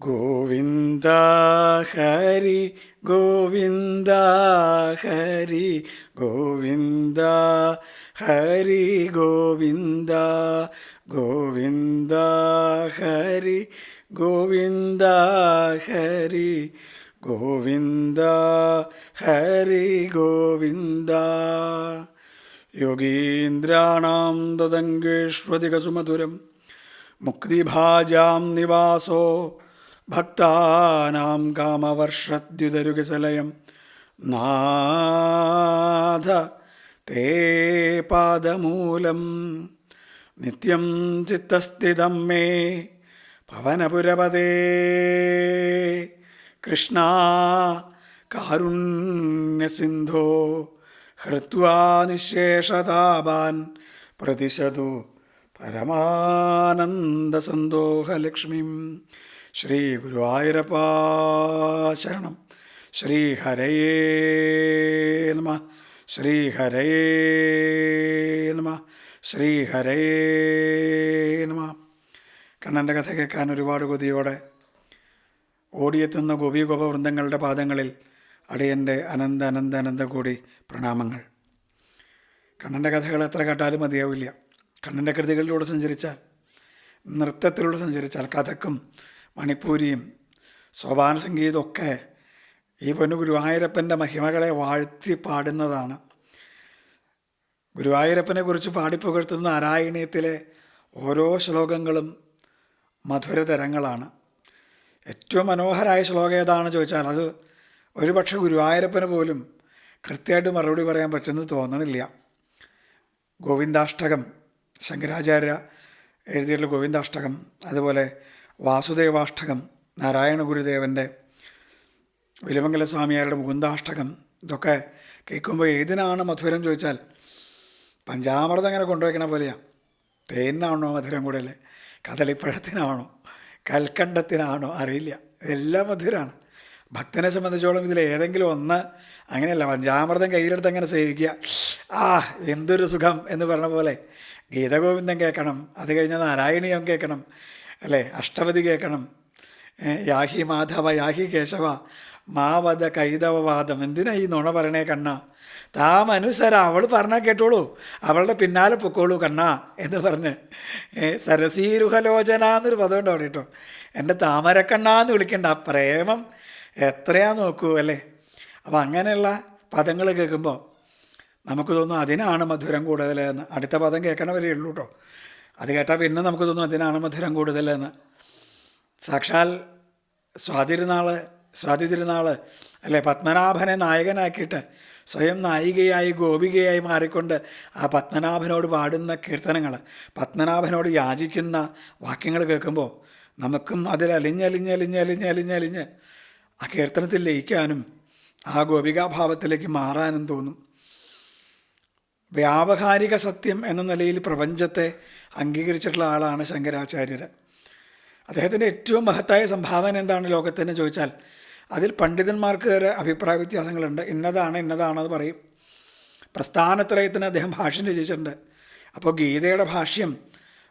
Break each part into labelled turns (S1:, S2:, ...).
S1: ഗോവിന്ദ ഹരി ഗോവിന്ദ ഹരി ഗോവിന്ദ ഹരി ഗോവിന്ദ ഗോവിന്ദ ഹരി ഗോവിന്ദ ഹരി ഗോവിന്ദ ഹരി ഗോവിന്ദ. യോഗീന്ദ്രാണാം തദംഗേഷ്വതികസുമധുരം മുക്തിഭാജാം നിവാസോ ഭക്താനാം കാമവർഷദ്യുതരുകസലയം നാഥ തേ പാദമൂലം. നിത്യം ചിത്തസ്ഥിതം മേ പവനപുരപദേ കൃഷ്ണ കാരുണ്യസിന്ധോ ഹൃത്വാ നിശേഷതാപാൻ. പ്രതിശതു പരമാനന്ദസന്തോഹലക്ഷ്മീം ശ്രീ ഗുരുവായൂരപ്പാ ശരണം. ശ്രീ ഹരയേ നമ. ശ്രീ ഹരയേ നമ. ശ്രീ ഹരയേ നമ. കണ്ണന്റെ കഥ കേൾക്കാൻ ഒരുപാട് കൊതിയോടെ ഓടിയെത്തുന്ന ഗോപി ഗോപവൃന്ദങ്ങളുടെ പാദങ്ങളിൽ അടിയന്റെ അനന്ത അനന്ത അനന്ത കൂടി പ്രണാമങ്ങൾ. കണ്ണന്റെ കഥകൾ എത്ര കേട്ടാലും മതിയാവില്ല. കണ്ണന്റെ കൃതികളിലൂടെ സഞ്ചരിച്ചാൽ നൃത്തത്തിലൂടെ സഞ്ചരിച്ചാൽ കഥക്കും മണിപ്പൂരിയും സോപാന സംഗീതമൊക്കെ ഈ പൊന്നു ഗുരുവായൂരപ്പന്റെ മഹിമകളെ വാഴ്ത്തി പാടുന്നതാണ്. ഗുരുവായൂരപ്പനെ കുറിച്ച് പാടിപ്പുകഴ്ത്തുന്ന നാരായണീയത്തിലെ ഓരോ ശ്ലോകങ്ങളും മധുരതരങ്ങളാണ് ഏറ്റവും മനോഹരായ ശ്ലോകം ഏതാണെന്ന് ചോദിച്ചാൽ അത് ഒരുപക്ഷെ ഗുരുവായൂരപ്പന് പോലും കൃത്യമായിട്ട് മറുപടി പറയാൻ പറ്റുമെന്ന് തോന്നണില്ല. ഗോവിന്ദാഷ്ടകം ശങ്കരാചാര്യ എഴുതിയിട്ടുള്ള ഗോവിന്ദാഷ്ടകം അതുപോലെ വാസുദേവാഷ്ടകം നാരായണ ഗുരുദേവന്റെ വിലമംഗല സ്വാമിയാരുടെ മുകുന്ദാഷ്ടകം ഇതൊക്കെ കേൾക്കുമ്പോൾ ഏതിനാണ് മധുരം ചോദിച്ചാൽ പഞ്ചാമൃതം അങ്ങനെ കൊണ്ടുവയ്ക്കണ പോലെയാണ് തേനാണോ മധുരം കൂടുതൽ കദളിപ്പഴത്തിനാണോ? കൽക്കണ്ടത്തിനാണോ? അറിയില്ല. ഇതെല്ലാം മധുരമാണ് ഭക്തനെ സംബന്ധിച്ചോളം ഇതിൽ ഏതെങ്കിലും ഒന്ന് അങ്ങനെയല്ല പഞ്ചാമൃതം കയ്യിലെടുത്ത് അങ്ങനെ സേവിക്കുക. ആ എന്തൊരു സുഖം എന്ന് പറഞ്ഞ പോലെ ഗീതഗോവിന്ദം കേൾക്കണം അത് കഴിഞ്ഞാൽ നാരായണീയം കേൾക്കണം. അല്ലേ? അഷ്ടപതി കേൾക്കണം. യാഹി മാധവ യാഹി കേശവ മാവത കൈതവവാദം. എന്തിനാ ഈ നുണ പറയണേ കണ്ണ? താം അനുസര അവൾ പറഞ്ഞാൽ കേട്ടോളൂ. അവളുടെ പിന്നാലെ പൊക്കോളൂ കണ്ണ എന്ന് പറഞ്ഞ് സരസീരുഹലോചന എന്നൊരു പദമുണ്ട് അവിടെ കേട്ടോ. എന്റെ താമരക്കണ്ണ എന്ന് വിളിക്കണ്ട. ആ പ്രേമം എത്രയാ നോക്കൂ അല്ലേ? അപ്പം അങ്ങനെയുള്ള പദങ്ങൾ കേൾക്കുമ്പോൾ നമുക്ക് തോന്നും അതിനാണ് മധുരം കൂടുതൽ എന്ന് അടുത്ത പദം കേൾക്കണവരേ ഉള്ളൂ കേട്ടോ. അത് കേട്ടാൽ പിന്നെ നമുക്ക് തോന്നും അതിനാണ് മധുരം കൂടുതലെന്ന്. സാക്ഷാൽ സ്വാതിരുന്നാൾ സ്വാതി തിരുനാൾ അല്ലെ പത്മനാഭനെ നായകനാക്കിയിട്ട് സ്വയം നായികയായി ഗോപികയായി മാറിക്കൊണ്ട് ആ പത്മനാഭനോട് പാടുന്ന കീർത്തനങ്ങൾ പത്മനാഭനോട് യാചിക്കുന്ന വാക്യങ്ങൾ കേൾക്കുമ്പോൾ നമുക്കും അതിൽ ആ കീർത്തനത്തിൽ ലയിക്കാനും ആ ഗോപികാഭാവത്തിലേക്ക് മാറാനും തോന്നും. വ്യാവഹാരിക സത്യം എന്ന നിലയിൽ പ്രപഞ്ചത്തെ അംഗീകരിച്ചിട്ടുള്ള ആളാണ് ശങ്കരാചാര്യർ. അദ്ദേഹത്തിന്റെ ഏറ്റവും മഹത്തായ സംഭാവന എന്താണ് ലോകത്തിന് ചോദിച്ചാൽ അതിൽ പണ്ഡിതന്മാർക്ക് വരെ അഭിപ്രായ വ്യത്യാസങ്ങളുണ്ട്. ഇന്നതാണ് ഇന്നതാണെന്ന് പറയും. പ്രസ്ഥാനത്രയത്തിന് അദ്ദേഹം ഭാഷ്യം രചിച്ചിട്ടുണ്ട്. അപ്പോൾ ഗീതയുടെ ഭാഷ്യം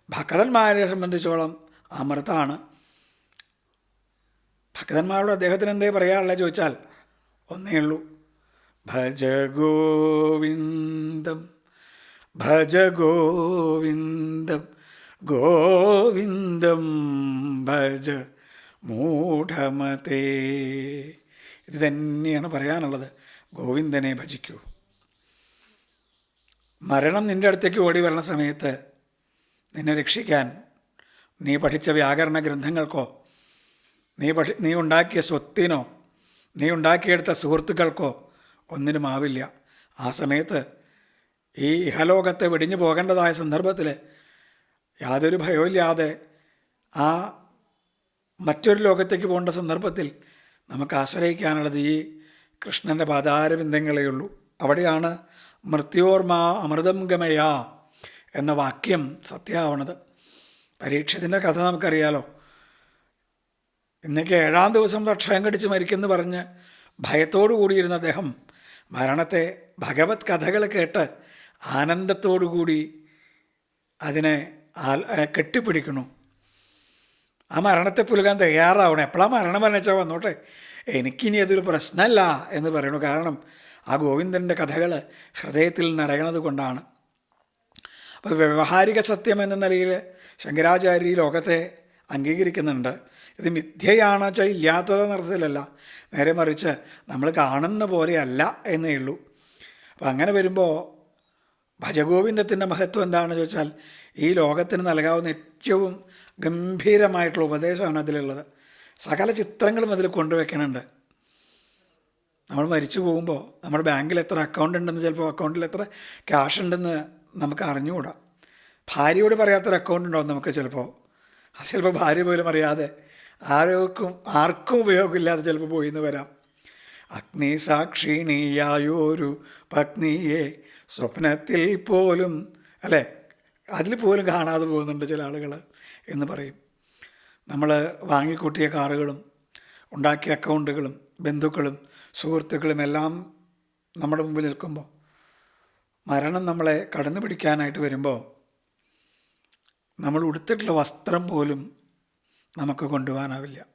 S1: ഭക്തന്മാരെ സംബന്ധിച്ചോളം അമൃതാണ്. ഭക്തന്മാരോട് അദ്ദേഹത്തിന് എന്തേ പറയാനുള്ളത് ചോദിച്ചാൽ ഒന്നേ ഉള്ളൂ. ഭജ ഗോവിന്ദം ഭജ ഗോവിന്ദം ഗോവിന്ദം ഭജ മൂഢമതേ. ഇത് തന്നെയാണ് പറയാനുള്ളത്. ഗോവിന്ദനെ ഭജിക്കൂ. മരണം നിന്റെ അടുത്തേക്ക് ഓടി വരുന്ന സമയത്ത് നിന്നെ രക്ഷിക്കാൻ നീ പഠിച്ച വ്യാകരണ ഗ്രന്ഥങ്ങൾക്കോ നീ പഠി നീ ഉണ്ടാക്കിയ സ്വത്തിനോ നീ ഉണ്ടാക്കിയെടുത്ത സുഹൃത്തുക്കൾക്കോ ഒന്നിനും ആവില്ല. ആ സമയത്ത് ഈ ഇഹലോകത്തെ വെടിഞ്ഞു പോകേണ്ടതായ സന്ദർഭത്തിൽ യാതൊരു ഭയമില്ലാതെ ആ മറ്റൊരു ലോകത്തേക്ക് പോകേണ്ട സന്ദർഭത്തിൽ നമുക്ക് ആശ്രയിക്കാനുള്ളത് ഈ കൃഷ്ണന്റെ പാതാരബിന്ദങ്ങളേ ഉള്ളൂ അവിടെയാണ് മൃത്യോർമ അമൃതം ഗമയാ എന്ന വാക്യം സത്യമാവണത് പരീക്ഷത്തിന്റെ കഥ നമുക്കറിയാലോ. ഇന്നേക്ക് ഏഴാം ദിവസം തക്ഷയം കടിച്ച് മരിക്കുമെന്ന് പറഞ്ഞ് ഭയത്തോടു കൂടിയിരുന്ന അദ്ദേഹം മരണത്തെ ഭഗവത് കഥകൾ കേട്ട് ആനന്ദത്തോടുകൂടി അതിനെ കെട്ടിപ്പിടിക്കണം ആ മരണത്തെ പുലുകാൻ തയ്യാറാവണം. എപ്പോഴാണ് മരണം പറഞ്ഞാൽ വന്നോട്ടെ? എനിക്കിനി അതൊരു പ്രശ്നമല്ല എന്ന് പറയണു കാരണം ആ ഗോവിന്ദന്റെ കഥകൾ ഹൃദയത്തിൽ നിറയണത് കൊണ്ടാണ്. അപ്പോൾ വ്യവഹാരിക സത്യം എന്ന നിലയിൽ ശങ്കരാചാര്യ ലോകത്തെ അംഗീകരിക്കുന്നുണ്ട്. ഇത് മിഥ്യയാണ് വെച്ചാൽ ഇല്ലാത്തത് അർത്ഥത്തിലല്ല. നേരെ മറിച്ച് നമ്മൾ കാണുന്ന പോലെയല്ല എന്നേ ഉള്ളൂ. അപ്പം അങ്ങനെ വരുമ്പോൾ ഭജഗോവിന്ദത്തിന്റെ മഹത്വം എന്താണെന്ന് ചോദിച്ചാൽ ഈ ലോകത്തിന് നൽകാവുന്ന ഏറ്റവും ഗംഭീരമായിട്ടുള്ള ഉപദേശമാണ് അതിലുള്ളത്. സകല ചിത്രങ്ങളും അതിൽ കൊണ്ടുവയ്ക്കണുണ്ട് നമ്മൾ മരിച്ചു പോകുമ്പോൾ നമ്മുടെ ബാങ്കിൽ എത്ര അക്കൗണ്ട് ഉണ്ടെന്ന് ചിലപ്പോൾ അക്കൗണ്ടിൽ എത്ര ക്യാഷ് ഉണ്ടെന്ന് നമുക്ക് അറിഞ്ഞുകൂടാ. ഭാര്യയോട് പറയാത്തൊരു അക്കൗണ്ട് ഉണ്ടാവും നമുക്ക് ചിലപ്പോൾ അത് ചിലപ്പോൾ ഭാര്യ പോലും അറിയാതെ ആരോക്കും ആർക്കും ഉപയോഗമില്ലാതെ ചിലപ്പോൾ പോയി എന്ന് വരാം. അഗ്നി സാക്ഷിണിയായൊരു പത്നിയെ സ്വപ്നത്തിൽ പോലും അല്ലേ? അതിൽ പോലും കാണാതെ പോകുന്നുണ്ട് ചില ആളുകൾ എന്ന് പറയും. നമ്മൾ വാങ്ങിക്കൂട്ടിയ കാറുകളും ഉണ്ടാക്കിയ അക്കൗണ്ടുകളും ബന്ധുക്കളും സുഹൃത്തുക്കളും എല്ലാം നമ്മുടെ മുമ്പിൽ നിൽക്കുമ്പോൾ മരണം നമ്മളെ കടന്നു പിടിക്കാനായിട്ട് വരുമ്പോൾ നമ്മൾ ഉടുത്തിട്ടുള്ള വസ്ത്രം പോലും നമുക്ക് കൊണ്ടുപോകാനാവില്ല.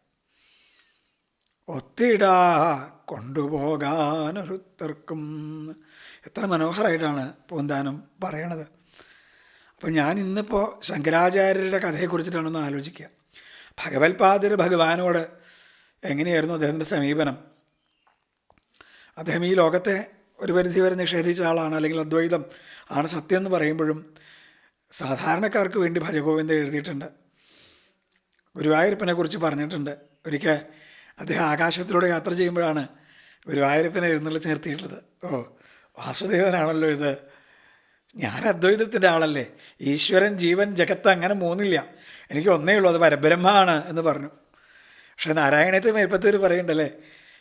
S1: ഒത്തിടാ കൊണ്ടുപോകാനൊരുത്തർക്കും. എത്ര മനോഹരമായിട്ടാണ് പൂന്താനം പറയണത്. അപ്പോൾ ഞാൻ ഇന്നിപ്പോൾ ശങ്കരാചാര്യരുടെ കഥയെക്കുറിച്ചിട്ടാണൊന്ന് ആലോചിക്കുക. ഭഗവത്പാദർ ഭഗവാനോട് എങ്ങനെയായിരുന്നു അദ്ദേഹത്തിന്റെ സമീപനം? അദ്ദേഹം ഈ ലോകത്തെ ഒരു പരിധി വരെ നിഷേധിച്ച ആളാണ് അല്ലെങ്കിൽ അദ്വൈതം ആണ് സത്യം എന്ന് പറയുമ്പോഴും സാധാരണക്കാർക്ക് വേണ്ടി ഭജഗോവിന്ദ എഴുതിയിട്ടുണ്ട്. ഗുരുവായൂരപ്പനെ കുറിച്ച് പറഞ്ഞിട്ടുണ്ട്. ഒരിക്കൽ അദ്ദേഹം ആകാശത്തിലൂടെ യാത്ര ചെയ്യുമ്പോഴാണ് ഗുരുവായൂരപ്പനെ എഴുന്നള്ളിച്ച് നിർത്തിയിട്ടുള്ളത്. ഓ വാസുദേവനാണല്ലോ ഇത്. ഞാൻ അദ്വൈതത്തിന്റെ ആളല്ലേ. ഈശ്വരൻ ജീവൻ ജഗത്ത് അങ്ങനെ മൂന്നില്ല. എനിക്ക് ഒന്നേ ഉള്ളൂ അത് പരബ്രഹ്മമാണ് എന്ന് പറഞ്ഞു. പക്ഷേ നാരായണത്തെ മേൽപ്പത്തൂർ പറയുന്നുണ്ടല്ലേ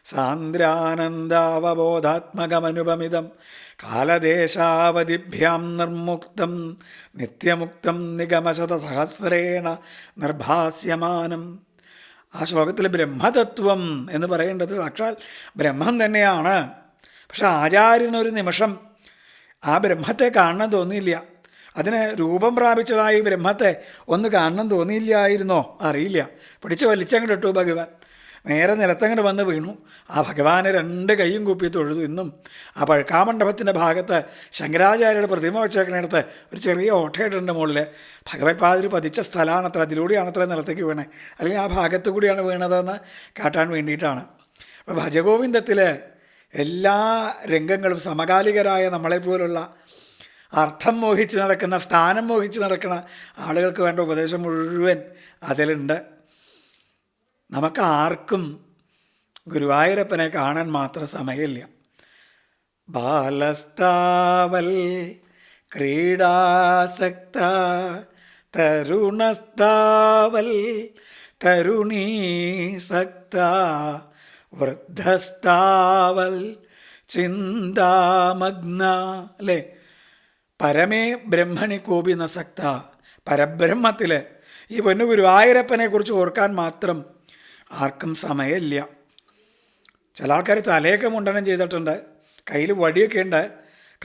S1: സാന്ദ്രാനന്ദാവബോധാത്മകമനുപമിതം. കാലദേശാവധിഭ്യാം നിർമുക്തം. നിത്യമുക്തം നിഗമശത സഹസ്രേണ നിർഭാസ്യമാനം. ആ ശ്ലോകത്തിൽ ബ്രഹ്മതത്വം എന്ന് പറയേണ്ടത് സാക്ഷാൽ ബ്രഹ്മം തന്നെയാണ്. പക്ഷെ ആചാര്യനൊരു നിമിഷം ആ ബ്രഹ്മത്തെ കാണണം തോന്നിയില്ല. അതിന് രൂപം പ്രാപിച്ചതായി ബ്രഹ്മത്തെ ഒന്ന് കാണണം തോന്നിയില്ലായിരുന്നോ? അറിയില്ല. പിടിച്ച് വലിച്ചങ്ങോട്ട് ഭഗവാൻ. നേരെ നിലത്തങ്ങനെ വന്ന് വീണു. ആ ഭഗവാനെ രണ്ട് കൈയും കൂപ്പി തൊഴുതു ഇന്നും ആ പഴക്കാമണ്ഡപത്തിന്റെ ഭാഗത്ത് ശങ്കരാചാര്യയുടെ പ്രതിമ വെച്ചേക്കണടുത്ത് ഒരു ചെറിയ ഓട്ടയിട്ടുണ്ട് മുകളിൽ ഭഗവത്പാതിൽ പതിച്ച സ്ഥലമാണത്ര അതിലൂടെയാണത്ര നിലത്തേക്ക് വീണേ. അല്ലെങ്കിൽ ആ ഭാഗത്ത് കൂടിയാണ് വീണതെന്ന് കാട്ടാൻ വേണ്ടിയിട്ടാണ്. അപ്പോൾ ഭജഗോവിന്ദത്തിൽ എല്ലാ രംഗങ്ങളും സമകാലികരായ നമ്മളെപ്പോലുള്ള അർത്ഥം മോഹിച്ച് നടക്കുന്ന സ്ഥാനം മോഹിച്ച് നടക്കുന്ന ആളുകൾക്ക് വേണ്ട ഉപദേശം മുഴുവൻ അതിലുണ്ട്. നമുക്ക് ആർക്കും ഗുരുവായൂരപ്പനെ കാണാൻ മാത്രം സമയമില്ല. ബാലസ്താവൽ ക്രീഡാസക്ത തരുണസ്താവൽ തരുണീസക്ത വൃദ്ധസ്താവൽ ചിന്താമഗ്ന അല്ലേ? പരമേ ബ്രഹ്മണി കോപി സക്ത പരബ്രഹ്മത്തിൽ ഈ പൊന്നു ഗുരുവായൂരപ്പനെ കുറിച്ച് ഓർക്കാൻ മാത്രം ആർക്കും സമയമില്ല. ചില ആൾക്കാർ തലയൊക്കെ മുണ്ടനം ചെയ്തിട്ടുണ്ട്. കയ്യിൽ വടിയൊക്കെ ഉണ്ട്.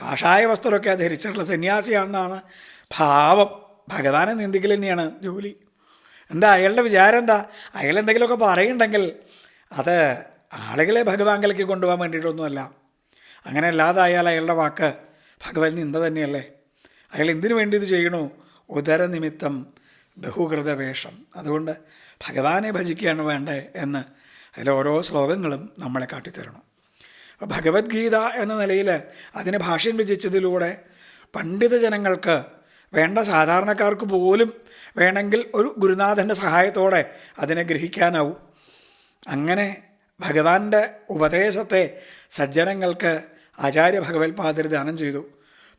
S1: കാഷായ വസ്ത്രമൊക്കെ ധരിച്ചിട്ടുള്ള സന്യാസിയാണെന്നാണ് ഭാവം. ഭഗവാനെ നിന്ദിക്കൽ തന്നെയാണ് ജോലി. എന്താ അയാളുടെ വിചാരം എന്താ? അയാൾ എന്തെങ്കിലുമൊക്കെ പറയുന്നുണ്ടെങ്കിൽ അത് ആളുകളെ ഭഗവാങ്കലേക്ക് കൊണ്ടുപോകാൻ വേണ്ടിയിട്ടൊന്നുമല്ല. അങ്ങനെ അല്ലാതായാൽ അയാളുടെ വാക്ക് ഭഗവത് നിന്ദ തന്നെയല്ലേ? അയാൾ എന്തിനു വേണ്ടി ഇത് ചെയ്യണു? ഉദരനിമിത്തം ബഹുകൃത വേഷം അതുകൊണ്ട് ഭഗവാനെ ഭജിക്കുകയാണ് വേണ്ടേ എന്ന് അതിലെ ഓരോ ശ്ലോകങ്ങളും നമ്മളെ കാട്ടിത്തരണം. അപ്പോൾ ഭഗവത്ഗീത എന്ന നിലയിൽ അതിന് ഭാഷ്യം രചിച്ചതിലൂടെ പണ്ഡിത ജനങ്ങൾക്ക് വേണ്ട സാധാരണക്കാർക്ക് പോലും വേണമെങ്കിൽ ഒരു ഗുരുനാഥന്റെ സഹായത്തോടെ അതിനെ ഗ്രഹിക്കാനാവും. അങ്ങനെ ഭഗവാന്റെ ഉപദേശത്തെ സജ്ജനങ്ങൾക്ക് ആചാര്യ ഭഗവത്പാദർ ദാനം ചെയ്തു.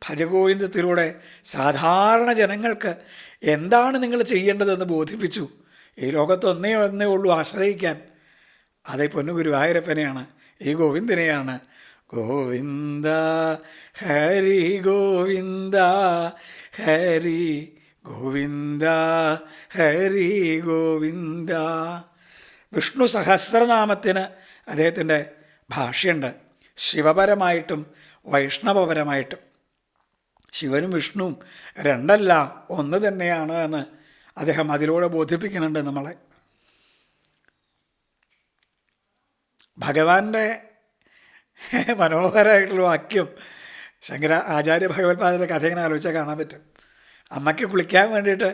S1: ഭജഗോവിന്ദത്തിലൂടെ സാധാരണ ജനങ്ങൾക്ക് എന്താണ് നിങ്ങൾ ചെയ്യേണ്ടതെന്ന് ബോധിപ്പിച്ചു. ഈ ലോകത്ത് ഒന്നേ ഒന്നേ ഉള്ളൂ ആശ്രയിക്കാൻ. അതേ പൊന്നു ഗുരുവായൂരപ്പനെയാണ് ഈ ഗോവിന്ദനെയാണ്. ഗോവിന്ദ ഹരി ഗോവിന്ദ ഹരി ഗോവിന്ദ ഹരി ഗോവിന്ദ. വിഷ്ണു സഹസ്രനാമത്തിന് അദ്ദേഹത്തിന്റെ ഭാഷയുണ്ട്. ശിവപരമായിട്ടും വൈഷ്ണവപരമായിട്ടും. ശിവനും വിഷ്ണുവും രണ്ടല്ല ഒന്ന് തന്നെയാണ് എന്ന് അദ്ദേഹം അതിലൂടെ ബോധിപ്പിക്കുന്നുണ്ട് നമ്മളെ. ഭഗവാന്റെ മനോഹരമായിട്ടുള്ള വാക്യം ശങ്കര ആചാര്യ ഭഗവത്പാദന്റെ കഥ ഇങ്ങനെ ആലോചിച്ചാൽ കാണാൻ പറ്റും. അമ്മയ്ക്ക് കുളിക്കാൻ വേണ്ടിയിട്ട്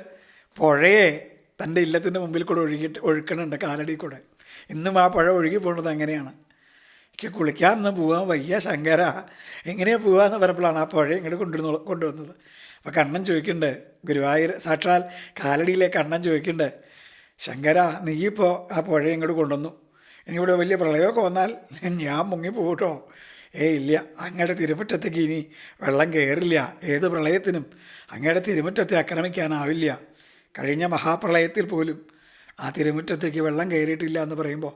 S1: പുഴയെ തന്റെ ഇല്ലത്തിന്റെ മുമ്പിൽ കൂടെ ഒഴുകിയിട്ട് ഒഴുക്കണുണ്ട് കാലടി കൂടെ. ഇന്നും ആ പുഴ ഒഴുകി പോകുന്നത് അങ്ങനെയാണ്. എനിക്ക് കുളിക്കാമെന്ന് പോവാൻ വയ്യ ശങ്കര. എങ്ങനെയാണ് പോവാന്ന് പറഞ്ഞപ്പോഴാണ് ആ പുഴ ഇങ്ങോട്ട് കൊണ്ടുവന്നു കൊണ്ടുവന്നത്. അപ്പോൾ കണ്ണൻ ചോദിക്കുന്നുണ്ട് ഗുരുവായൂർ സാക്ഷാൽ കാലടിയിലെ കണ്ണൻ ചോദിക്കുന്നുണ്ട് ശങ്കര നീയിപ്പോൾ ആ പുഴ ഇങ്ങോട്ട് കൊണ്ടുവന്നു. ഇനി ഇവിടെ വലിയ പ്രളയമൊക്കെ വന്നാൽ ഞാൻ മുങ്ങി പോകട്ടോ ഏ ഇല്ല. അങ്ങയുടെ തിരുമുറ്റത്തേക്ക് ഇനി വെള്ളം കയറില്ല. ഏത് പ്രളയത്തിനും അങ്ങയുടെ തിരുമുറ്റത്തെ ആക്രമിക്കാനാവില്ല. കഴിഞ്ഞ മഹാപ്രളയത്തിൽ പോലും ആ തിരുമുറ്റത്തേക്ക് വെള്ളം കയറിയിട്ടില്ല എന്ന് പറയുമ്പോൾ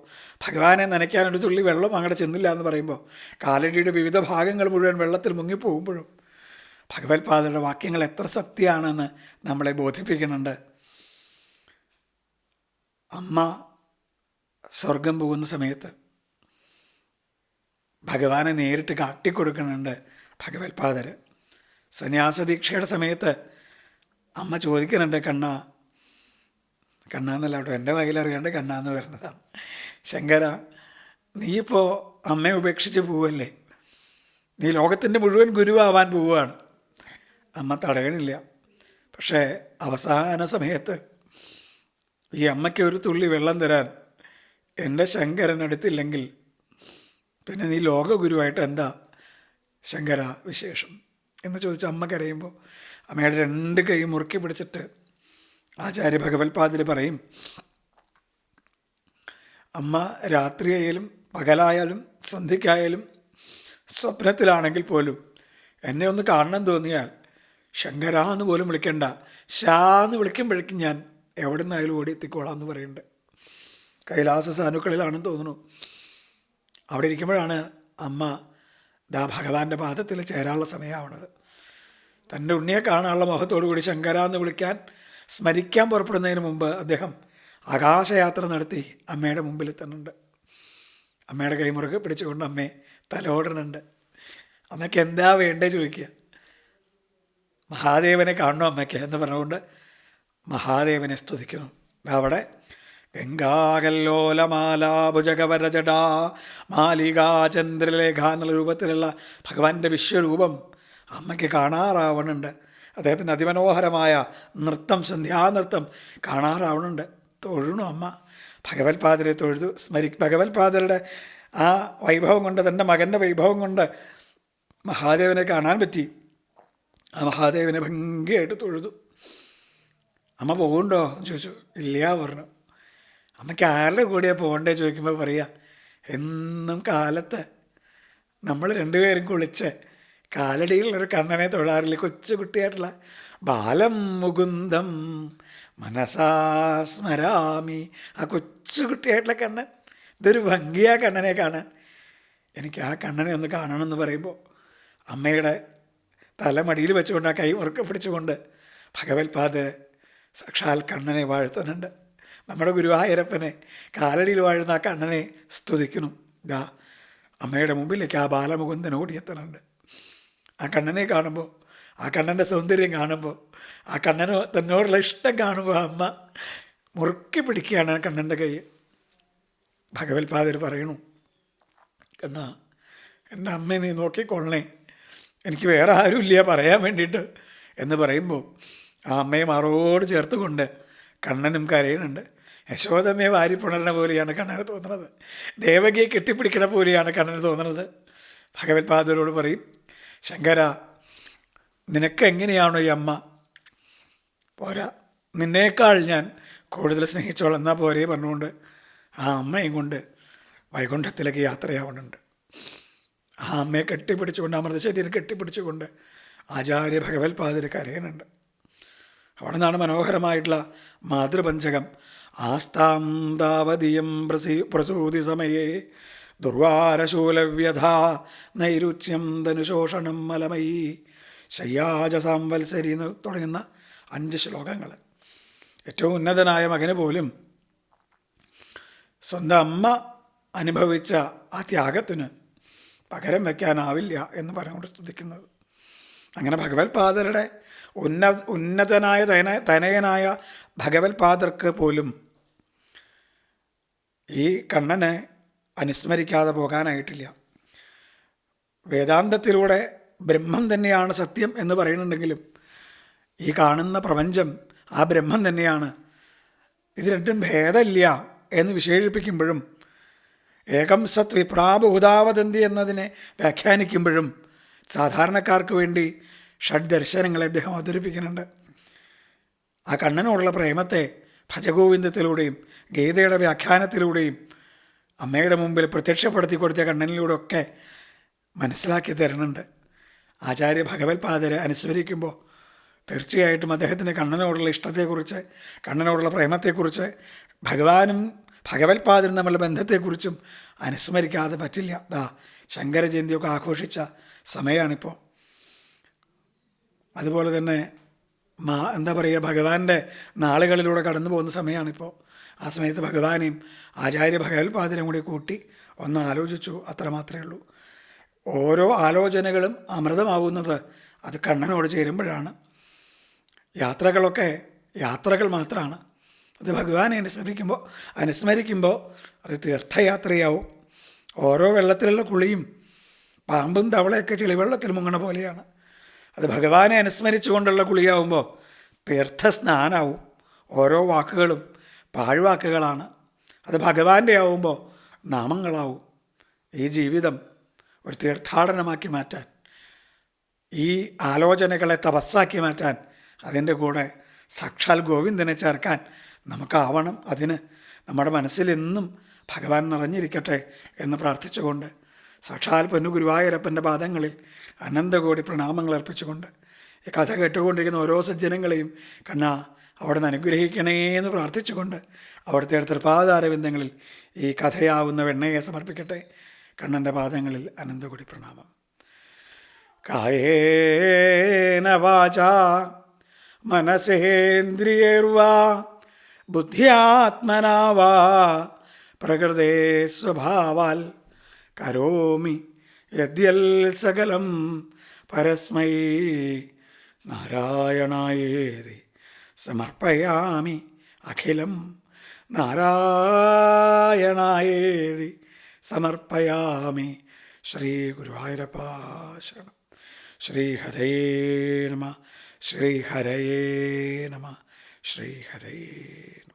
S1: ഭഗവാനെ നനയ്ക്കാനൊരു തുള്ളി വെള്ളം അങ്ങോട്ട് ചെന്നില്ല എന്ന് പറയുമ്പോൾ കാലടിയുടെ വിവിധ ഭാഗങ്ങൾ മുഴുവൻ വെള്ളത്തിൽ മുങ്ങിപ്പോകുമ്പോഴും ഭഗവത്പാദയുടെ വാക്യങ്ങൾ എത്ര സത്യമാണെന്ന് നമ്മളെ ബോധിപ്പിക്കുന്നുണ്ട്. അമ്മ സ്വർഗം പോകുന്ന സമയത്ത് ഭഗവാനെ നേരിട്ട് കാട്ടിക്കൊടുക്കുന്നുണ്ട് ഭഗവത്പാദർ സന്യാസദീക്ഷയുടെ സമയത്ത് അമ്മ ചോദിക്കുന്നുണ്ട് കണ്ണ കണ്ണ എന്നല്ല കേട്ടോ എന്റെ വകയിലറിയാണ്ട് കണ്ണ എന്ന് വരുന്നതാണ് ശങ്കര നീയിപ്പോൾ അമ്മയെ ഉപേക്ഷിച്ച് പോവല്ലേ? നീ ലോകത്തിന്റെ മുഴുവൻ ഗുരുവാവാൻ പോവുകയാണ്. അമ്മ തടയണില്ല. പക്ഷേ അവസാന സമയത്ത് ഈ അമ്മയ്ക്ക് ഒരു തുള്ളി വെള്ളം തരാൻ എന്റെ ശങ്കരൻ അടുത്തില്ലെങ്കിൽ പിന്നെ നീ ലോകഗുരുവായിട്ട് എന്താ ശങ്കര വിശേഷം എന്ന് ചോദിച്ച് അമ്മ കരയുമ്പോൾ അമ്മയുടെ രണ്ട് കൈ മുറുക്കി പിടിച്ചിട്ട് ആചാര്യ ഭഗവത്പാദിൽ പറയും അമ്മ രാത്രിയായാലും പകലായാലും സന്ധ്യയ്ക്കായാലും സ്വപ്നത്തിലാണെങ്കിൽ പോലും എന്നെ ഒന്ന് കാണണം തോന്നിയാൽ ശങ്കര എന്ന് പോലും വിളിക്കണ്ട. ഷാ എന്ന് വിളിക്കുമ്പോഴേക്കും ഞാൻ എവിടെ നിന്നായാലും ഓടി എത്തിക്കോളാം എന്ന് പറയുന്നുണ്ട്. കൈലാസ സാനുക്കളിലാണെന്ന് തോന്നുന്നു. അവിടെ ഇരിക്കുമ്പോഴാണ് അമ്മ ദാ ഭഗവാന്റെ പാദത്തിൽ ചേരാനുള്ള സമയമാവണത് തന്റെ ഉണ്ണിയെ കാണാനുള്ള മുഖത്തോടു കൂടി ശങ്കര എന്ന് വിളിക്കാൻ സ്മരിക്കാൻ പുറപ്പെടുന്നതിന് മുമ്പ് അദ്ദേഹം ആകാശയാത്ര നടത്തി അമ്മയുടെ മുമ്പിൽ എത്തുന്നുണ്ട്. അമ്മയുടെ കൈമുറുക്ക് പിടിച്ചുകൊണ്ട് അമ്മയെ തലോടണുണ്ട് അമ്മയ്ക്ക് എന്താ വേണ്ടേ? ചോദിക്കുക. മഹാദേവനെ കാണണം അമ്മയ്ക്ക് എന്ന് പറഞ്ഞുകൊണ്ട് മഹാദേവനെ സ്തുതിക്കുന്നു. അവിടെ ഗംഗാകല്ലോലമാലാഭുജകവരജടാ മാലികാ ചന്ദ്രലേഖ എന്നുള്ള രൂപത്തിലുള്ള ഭഗവാന്റെ വിശ്വരൂപം അമ്മയ്ക്ക് കാണാറാവണുണ്ട്. അദ്ദേഹത്തിന്റെ അതിമനോഹരമായ നൃത്തം സന്ധ്യാനൃത്തം കാണാറാവണുണ്ട്. തൊഴുണു അമ്മ. ഭഗവത്പാദരെ തൊഴുതു. സ്മരി ഭഗവത്പാദരുടെ ആ വൈഭവം കൊണ്ട് തന്റെ മകന്റെ വൈഭവം കൊണ്ട് മഹാദേവനെ കാണാൻ പറ്റി. ആ മഹാദേവനെ ഭംഗിയായിട്ട് തൊഴുതു. അമ്മ പോകുന്നുണ്ടോ? എന്ന് ചോദിച്ചു. ഇല്ല പറഞ്ഞു. അമ്മയ്ക്ക് ആരുടെ കൂടെയാണ് പോകണ്ടേ? ചോദിക്കുമ്പോൾ പറയാ എന്നും കാലത്ത് നമ്മൾ രണ്ടുപേരും കുളിച്ച് കാലടിയിലുള്ളൊരു കണ്ണനെ തൊഴാറില്ല. കൊച്ചു കുട്ടിയായിട്ടുള്ള ബാലം മുകുന്ദം മനസാ സ്മരാമി. ആ കൊച്ചു കുട്ടിയായിട്ടുള്ള കണ്ണൻ ഇതൊരു ഭംഗിയാ കണ്ണനെ കാണാൻ. എനിക്ക് ആ കണ്ണനെ ഒന്ന് കാണണമെന്ന് പറയുമ്പോൾ അമ്മയുടെ തലമടിയിൽ വെച്ചുകൊണ്ട് ആ കൈ മുറുക്കെ പിടിച്ചുകൊണ്ട് ഭഗവത്പാദ് സാക്ഷാൽ കണ്ണനെ വാഴ്ത്തുന്നുണ്ട്. നമ്മുടെ ഗുരുവായൂരപ്പനെ കാലടിയിൽ വാഴുന്ന ആ കണ്ണനെ സ്തുതിക്കുന്നു. ദാ അമ്മയുടെ മുമ്പിലേക്ക് ആ ബാലമുകുന്ദൻ ഓടിയെത്തുന്നുണ്ട്. ആ കണ്ണനെ കാണുമ്പോൾ ആ കണ്ണന്റെ സൗന്ദര്യം കാണുമ്പോൾ ആ കണ്ണന് തന്നോടുള്ള ഇഷ്ടം കാണുമ്പോൾ അമ്മ മുറുക്കി പിടിക്കുകയാണ് ആ കണ്ണന്റെ കൈ. ഭഗവത്പാദർ പറയണു എന്നാ എന്റെ അമ്മയെ നീ നോക്കിക്കൊള്ളണേ. എനിക്ക് വേറെ ആരുമില്ല പറയാൻ വേണ്ടിയിട്ട് എന്ന് പറയുമ്പോൾ ആ അമ്മയെ മാറോട് ചേർത്തുകൊണ്ട് കണ്ണനും കരയുന്നുണ്ട്. യശോദമ്മയെ വാരിപ്പുണരണ പോലെയാണ് കണ്ണന് തോന്നുന്നത്. ദേവകിയെ കെട്ടിപ്പിടിക്കണ പോലെയാണ് കണ്ണന് തോന്നുന്നത്. ഭഗവത് പാദരോട് പറയും ശങ്കര നിനക്ക് എങ്ങനെയാണോ ഈ അമ്മ? പോരാ നിന്നേക്കാൾ ഞാൻ കൂടുതൽ സ്നേഹിച്ചോളാം. എന്നാൽ പോരേ പറഞ്ഞുകൊണ്ട് ആ അമ്മയും കൊണ്ട് വൈകുണ്ഠത്തിലേക്ക് യാത്രയാവുന്നുണ്ട്. ആ അമ്മയെ കെട്ടിപ്പിടിച്ചുകൊണ്ട് അമൃതശരീരം കെട്ടിപ്പിടിച്ചുകൊണ്ട് ആചാര്യ ഭഗവത്പാദർ കരയുന്നുണ്ട്. അവിടെ നിന്നാണ് മനോഹരമായിട്ടുള്ള മാതൃപഞ്ചകം. ആസ്താം താവതീയം പ്രസീ പ്രസൂതി സമയേ ദുർവാരശൂലവ്യഥ നൈരുച്യം ധനുശോഷണം മലമയി. ശയ്യാജ സാംവത്സരി തുടങ്ങുന്ന അഞ്ച് ശ്ലോകങ്ങൾ. ഏറ്റവും ഉന്നതനായ മകന് പോലും സ്വന്തം അമ്മ അനുഭവിച്ച ആ ത്യാഗത്തിന് പകരം വയ്ക്കാനാവില്ല എന്ന് പറഞ്ഞുകൊണ്ട് സ്തുതിക്കുന്നത്. അങ്ങനെ ഭഗവത് പാദരുടെ ഉന്ന ഉന്നതനായ തന തനയനായ ഭഗവത് പാദർക്ക് പോലും ഈ കണ്ണനെ അനുസ്മരിക്കാതെ പോകാനായിട്ടില്ല. വേദാന്തത്തിലൂടെ ബ്രഹ്മം തന്നെയാണ് സത്യം എന്ന് പറയുന്നുണ്ടെങ്കിലും ഈ കാണുന്ന പ്രപഞ്ചം ആ ബ്രഹ്മം തന്നെയാണ്. ഇത് രണ്ടും ഭേദമില്ല എന്ന് വിശേഷിപ്പിക്കുമ്പോഴും ഏകം സത് വിപ്രാബുതാവതന്തി എന്നതിനെ വ്യാഖ്യാനിക്കുമ്പോഴും സാധാരണക്കാർക്ക് വേണ്ടി ഷഡ് ദർശനങ്ങളെ അദ്ദേഹം അവതരിപ്പിക്കുന്നുണ്ട്. ആ കണ്ണനോടുള്ള പ്രേമത്തെ ഭജഗോവിന്ദത്തിലൂടെയും ഗീതയുടെ വ്യാഖ്യാനത്തിലൂടെയും അമ്മയുടെ മുമ്പിൽ പ്രത്യക്ഷപ്പെടുത്തി കൊടുത്ത കണ്ണനിലൂടെ ഒക്കെ മനസ്സിലാക്കി തരുന്നുണ്ട്. ആചാര്യ ഭഗവത്പാദരെ അനുസ്മരിക്കുമ്പോൾ തീർച്ചയായിട്ടും അദ്ദേഹത്തിന്റെ കണ്ണനോടുള്ള ഇഷ്ടത്തെക്കുറിച്ച് കണ്ണനോടുള്ള പ്രേമത്തെക്കുറിച്ച് ഭഗവാനും ഭഗവത്പാദനും തമ്മിലുള്ള ബന്ധത്തെക്കുറിച്ചും അനുസ്മരിക്കാതെ പറ്റില്ല. ദാ ശങ്കരജയന്തിയൊക്കെ ആഘോഷിച്ച സമയമാണിപ്പോൾ. അതുപോലെ തന്നെ മാ എന്താ പറയുക ഭഗവാന്റെ നാളുകളിലൂടെ കടന്നു പോകുന്ന സമയമാണിപ്പോൾ. ആ സമയത്ത് ഭഗവാനെയും ആചാര്യ ഭഗവത്പാദനെയും കൂടി കൂട്ടി ഒന്ന് ആലോചിച്ചു അത്രമാത്രമേ ഉള്ളൂ. ഓരോ ആലോചനകളും അമൃതമാവുന്നത് അത് കണ്ണനോട് ചേരുമ്പോഴാണ്. യാത്രകളൊക്കെ യാത്രകൾ മാത്രമാണ്. അത് ഭഗവാനെ അനുസ്മരിക്കുമ്പോൾ അനുസ്മരിക്കുമ്പോൾ അത് തീർത്ഥയാത്രയാവും. ഓരോ വെള്ളത്തിലുള്ള കുളിയും പാമ്പും തവളയൊക്കെ ചെളിവെള്ളത്തിൽ മുങ്ങണ പോലെയാണ്. അത് ഭഗവാനെ അനുസ്മരിച്ചുകൊണ്ടുള്ള കുളിയാവുമ്പോൾ തീർത്ഥസ്നാനാവും ഓരോ വാക്കുകളും പാഴ്വാക്കുകളാണ്. അത് ഭഗവാന്റെ ആവുമ്പോൾ നാമങ്ങളാവും. ഈ ജീവിതം ഒരു തീർത്ഥാടനമാക്കി മാറ്റാൻ ഈ ആലോചനകളെ തപസ്സാക്കി മാറ്റാൻ അതിന്റെ കൂടെ സാക്ഷാൽ ഗോവിന്ദനെ ചേർക്കാൻ നമുക്കാവണം അതിന്. നമ്മുടെ മനസ്സിലെന്നും ഭഗവാൻ നിറഞ്ഞിരിക്കട്ടെ എന്ന് പ്രാർത്ഥിച്ചുകൊണ്ട് സാക്ഷാൽ പൊന്നു ഗുരുവായൂരപ്പന്റെ പാദങ്ങളിൽ അനന്തകോടി പ്രണാമങ്ങൾ അർപ്പിച്ചുകൊണ്ട് ഈ കഥ കേട്ടുകൊണ്ടിരിക്കുന്ന ഓരോ സജ്ജനങ്ങളെയും കണ്ണ അവിടെ നിന്ന് അനുഗ്രഹിക്കണേ എന്ന് പ്രാർത്ഥിച്ചുകൊണ്ട് അവിടുത്തെ തൃപാദാരവിന്ദങ്ങളിൽ ഈ കഥയാവുന്ന വെണ്ണയെ സമർപ്പിക്കട്ടെ. കണ്ണന്റെ പാദങ്ങളിൽ അനന്തകോടി പ്രണാമം. കായേന വാച മനസേന്ദ്രിയർവാ ബുദ്ധ്യാത്മനാ വാ പ്രകൃതേ സ്വഭാവാൽ കരോമി യദ്യൽ സകലം പരസ്മൈ. നാരായണായേതി സമർപ്പയാമി അഖിലം. നാരായണായേതി സമർപ്പയാമി ശ്രീ ഗുരുവായൂരപ്പ ശരണം. ശ്രീഹരേ നമ ശ്രീഹരയേ നമ. ശ്രീഹരേ നമ